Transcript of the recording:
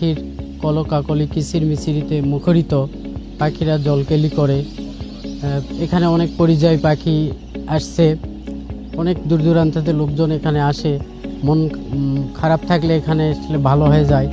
পাখির কলকাকলি কিচির মিচিরিতে মুখরিত। পাখিরা জলকেলি করে। এখানে অনেক পরিযায়ী পাখি আসছে। অনেক দূর দূরান্ততে লোকজন এখানে আসে। মন খারাপ থাকলে এখানে আসলে ভালো হয়ে যায়।